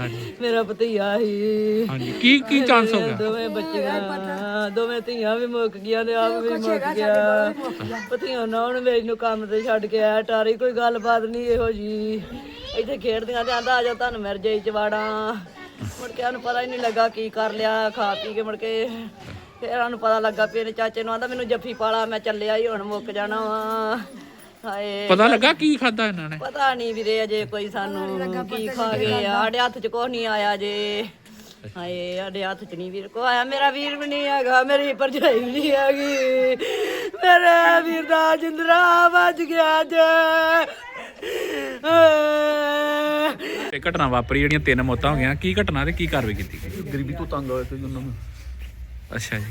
ਹਾਂਜੀ। ਮੇਰਾ ਭਤੀਆ ਸੀ ਹਾਂਜੀ ਕੀ ਕੀ ਚਾਂਸ ਹੋ ਗਿਆ? ਦੋਵੇਂ ਬੱਚੀਆਂ ਦੋਵੇਂ ਧੀਆਂ ਵੀ ਮੁੱਕ ਗਈਆਂ ਤੇ ਆਪ ਵੀ ਮੁੱਕ ਗਿਆ। ਪਤੀਆਂ ਨਾ ਉਹਨੇ ਵੇਚ ਨੂੰ ਕੰਮ ਤੇ ਛੱਡ ਕੇ ਆਇਆ ਟਾਰੀ ਕੋਈ ਗੱਲਬਾਤ ਨਹੀਂ ਇਹੋ ਜੀ। ਇੱਥੇ ਖੇਡਦੀਆਂ ਤੇ ਆਂਦਾ ਆ ਜਾ ਤੁਹਾਨੂੰ ਮਿਰ ਜਾਈ ਚਵਾੜਾਂ ਮੁੜ ਕੇ ਉਹਨੂੰ ਪਤਾ ਹੀ ਨਹੀਂ ਲੱਗਾ ਕੀ ਕਰ ਲਿਆ ਖਾ ਪੀ ਕੇ ਮੁੜ ਕੇ ਫਿਰ ਉਹਨੂੰ ਪਤਾ ਲੱਗਾ ਇਹਨੇ ਚਾਚੇ ਨੂੰ ਆਂਦਾ ਮੈਨੂੰ ਜੱਫੀ ਪਾਲਾ ਮੈਂ ਚੱਲਿਆ ਹੀ ਹੁਣ ਮੁੱਕ ਜਾਣਾ ਵਾ। ਹਾਏ ਪਤਾ ਲੱਗਾ ਕੀ ਖਾਦਾ ਇਹਨਾਂ ਨੇ? ਪਤਾ ਨਹੀਂ ਵੀਰੇ ਅਜੇ ਕੋਈ ਸਾਨੂੰ ਕੀ ਖਾ ਗਏ ਆ। ਸਾਡੇ ਹੱਥ 'ਚ ਕੁਛ ਨਹੀਂ ਆਇਆ ਜੇ ਹਾਏ ਸਾਡੇ ਹੱਥ 'ਚ ਨਹੀਂ ਵੀਰ ਕੋ ਆਇਆ। ਮੇਰਾ ਵੀਰ ਵੀ ਨਹੀਂ ਹੈਗਾ ਮੇਰੀ ਭਰਜਾਈ ਵੀ ਨਹੀਂ ਹੈਗੀ। ਮੇਰੇ ਵੀਰ ਦਾ ਜਿੰਦਰਾ ਵੱਜ ਗਿਆ ਜੇ ਇਹ ਘਟਨਾ ਵਾਪਰੀ ਜਿਹੜੀਆਂ ਤਿੰਨ ਮੌਤਾਂ ਹੋ ਗਈਆਂ ਕੀ ਘਟਨਾ ਤੇ ਕੀ ਕਾਰਵਾਈ ਕੀਤੀ ਗਈ? ਗਰੀਬੀ ਤੋਂ ਤੰਗ ਹੋਏ ਸੀ ਉਹਨਾਂ ਨੂੰ। ਅੱਛਾ ਜੀ।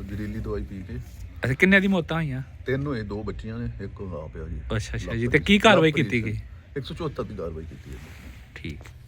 ਜ਼ਹਿਰੀਲੀ ਦਵਾਈ ਪੀ ਕੇ। ਅੱਛਾ ਕਿੰਨੇ ਦੀ ਮੌਤਾਂ ਹੋਈਆਂ? ਤਿੰਨ ਹੋਏ ਦੋ ਬੱਚੀਆਂ ਨੇ ਇੱਕ ਆ ਪਿਆ ਜੀ। ਅੱਛਾ ਅੱਛਾ ਜੀ ਤੇ ਕੀ ਕਾਰਵਾਈ ਕੀਤੀ ਗਈ? 174 ਦੀ ਕਾਰਵਾਈ ਕੀਤੀ ਹੈ। ਠੀਕ ਠੀਕ।